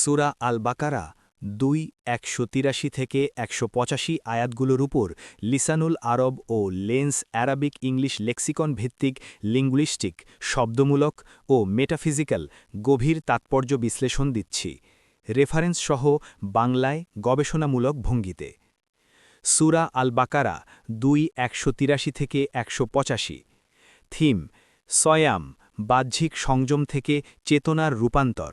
সুরা আল বাকারা দুই, একশো তিরাশি থেকে একশো পঁচাশি আয়াতগুলোর উপর লিসানুল আরব ও লেন্স অ্যারাবিক ইংলিশ লেক্সিকন ভিত্তিক লিঙ্গুইস্টিক, শব্দমূলক ও মেটাফিজিক্যাল গভীর তাৎপর্য বিশ্লেষণ দিচ্ছি। রেফারেন্স সহ বাংলায় গবেষণামূলক ভঙ্গিতে। সুরা আল বাকারা দুই, একশো তিরাশি থেকে একশো পঁচাশি। থিম, সয়াম, বাহ্যিক সংযম থেকে চেতনার রূপান্তর।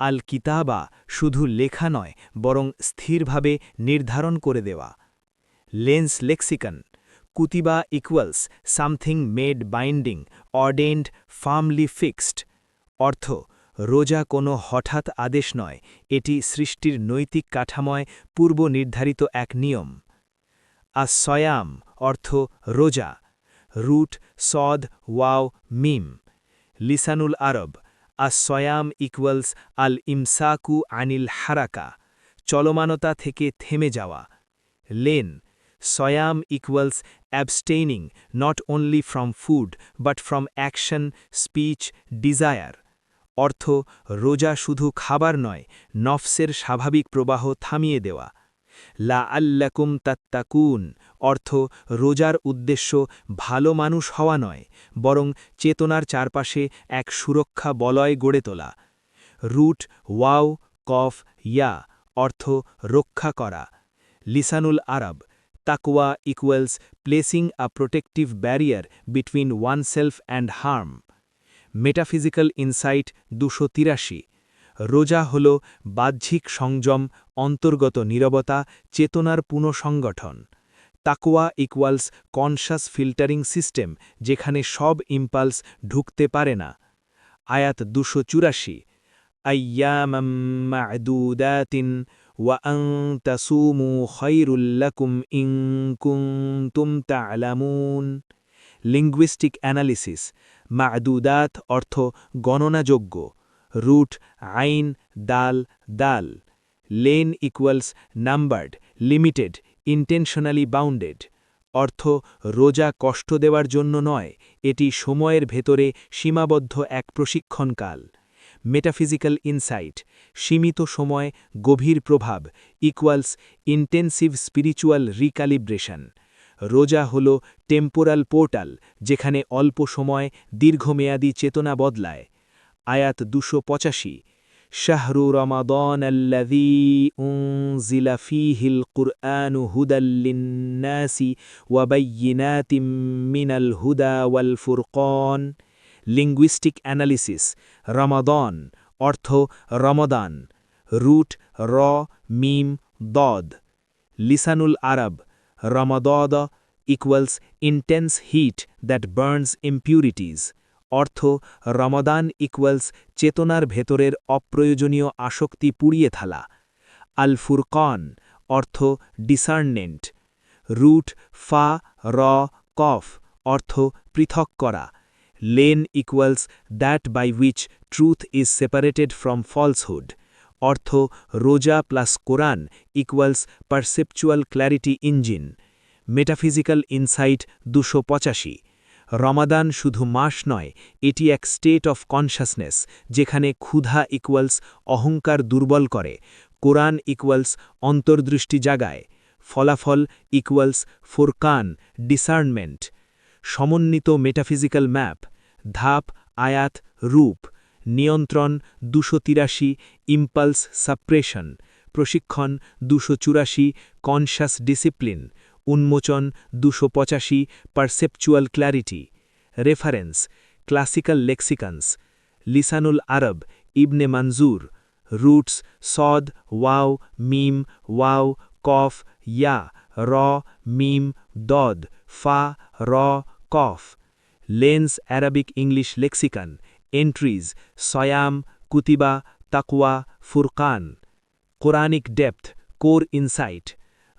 আল কিতাবা শুধু লেখা নয়, বরং স্থিরভাবে নির্ধারণ করে দেওয়া। লেন্স লেক্সিকন, কুতিবা equals, something made binding ordained firmly fixed. অর্থ, রোজা কোনো হঠাৎ আদেশ নয়, এটি সৃষ্টির নৈতিক কাঠাময় পূর্ব নির্ধারিত এক নিয়ম। সয়াম অর্থ, রোজা। রুট, সদ, ওয়াও, মিম। লিসানুল আরব সয়াম ইকুয়ালস আল ইমসাকু আনিল হারাকা, চলমানতা থেকে থেমে যাওয়া। Lane, সয়াম equals abstaining not only from food, but from action, speech, desire. অর্থ, রোজা শুধু খাবার নয়, নফসের স্বাভাবিক প্রবাহ থামিয়ে দেওয়া। লা আল্লাকুম তাত্তাকুন, অর্থ রোজার উদ্দেশ্য ভালো মানুষ হওয়া নয়, বরং চেতনার চারপাশে এক সুরক্ষা বলয় গড়ে তোলা। রুট, ওয়াও, কফ, ইয়া, অর্থ রক্ষা করা। লিসানুল আরব, তাকওয়া equals placing a protective barrier between one oneself and harm. Metaphysical insight দুশো তিরাশি। রোজা হল বাহ্যিক সংযম, অন্তর্গত নিরবতা, চেতনার পুনঃসংগঠন। তাকুয়া ইকুয়ালস কনশাস ফিল্টারিং সিস্টেম যেখানে সব ইম্পালস ঢুকতে পারে না। আয়াত দুশো চুরাশি আয়ামাদুদাতিন ইং লিঙ্গুইস্টিক অ্যানালিসিস মাদুদাত অর্থ গণনাযোগ্য। রুট আইন, দাল দাল। Lane equals numbered limited intentionally bounded অর্থ, রোজা কষ্ট দেওয়ার জন্য নয়, এটি সময়ের ভেতরে সীমাবদ্ধ এক প্রশিক্ষণকাল। মেটাফিজিক্যাল ইনসাইট সীমিত সময়, গভীর প্রভাব ইকুয়ালস ইন্টেন্সিভ স্পিরিচুয়াল রিক্যালিব্রেশন রোজা হল টেম্পোরাল পোর্টাল যেখানে অল্প সময়, দীর্ঘমেয়াদী চেতনা বদলায়। আয়াত দুশো পঁচাশি শাহরু রমাদন আল্লাযী উনজিলা ফীহিল কুরআনু হুদাল লিন্নাসি ওয়া বাইয়িনাতিম মিনাল হুদা ওয়াল ফুরকান লিঙ্গুইস্টিক অ্যানালিসিস রমাদন অর্থ রমদান রুট র মিম দদ লিসানুল আরব রমদদ equals intense heat that burns impurities অর্থ, রমদান ইকুয়ালস চেতনার ভেতরের অপ্রয়োজনীয় আসক্তি পুড়িয়ে থালা। আল ফুরকন, অর্থ ডিসার্নেন্ট রুট, ফা, র, কফ, অর্থ পৃথক করা। Lane equals that by which truth is separated from falsehood অর্থ, রোজা plus Quran equals perceptual clarity engine metaphysical insight দুশো পঁচাশি। রমাদান শুধু মাস নয়, এটি এক স্টেট অফ কনশাসনেস যেখানে ক্ষুধা ইকুয়ালস অহংকার দুর্বল করে, কোরআন ইকুয়ালস অন্তর্দৃষ্টি জাগায়, ফলাফল ইকুয়ালস ফোরকান ডিসার্নমেন্ট সমন্বিত মেটাফিজিক্যাল ম্যাপ ধাপ, আয়াত, রূপ, নিয়ন্ত্রণ দুশো তিরাশি ইম্পালস সাপ্রেশন প্রশিক্ষণ দুশো চুরাশি কনশাস ডিসিপ্লিন উন্মোচন দুশো পঁচাশি perceptual clarity reference classical lexicons Lisanul Arab ibn Manzur roots সদ ওয়াও মিম ওয়াও কফ ইয়া র মিম দদ ফা র কফ Lane's Arabic English lexicon entries সয়াম কুতিবা তাকওয়া ফুরকান কোরআনিক ডেপথ কোর ইনসাইট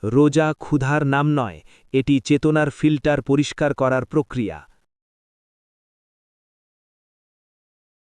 রোজা ক্ষুধার নাম নয় এটি চেতনার ফিল্টার পরিষ্কার করার প্রক্রিয়া।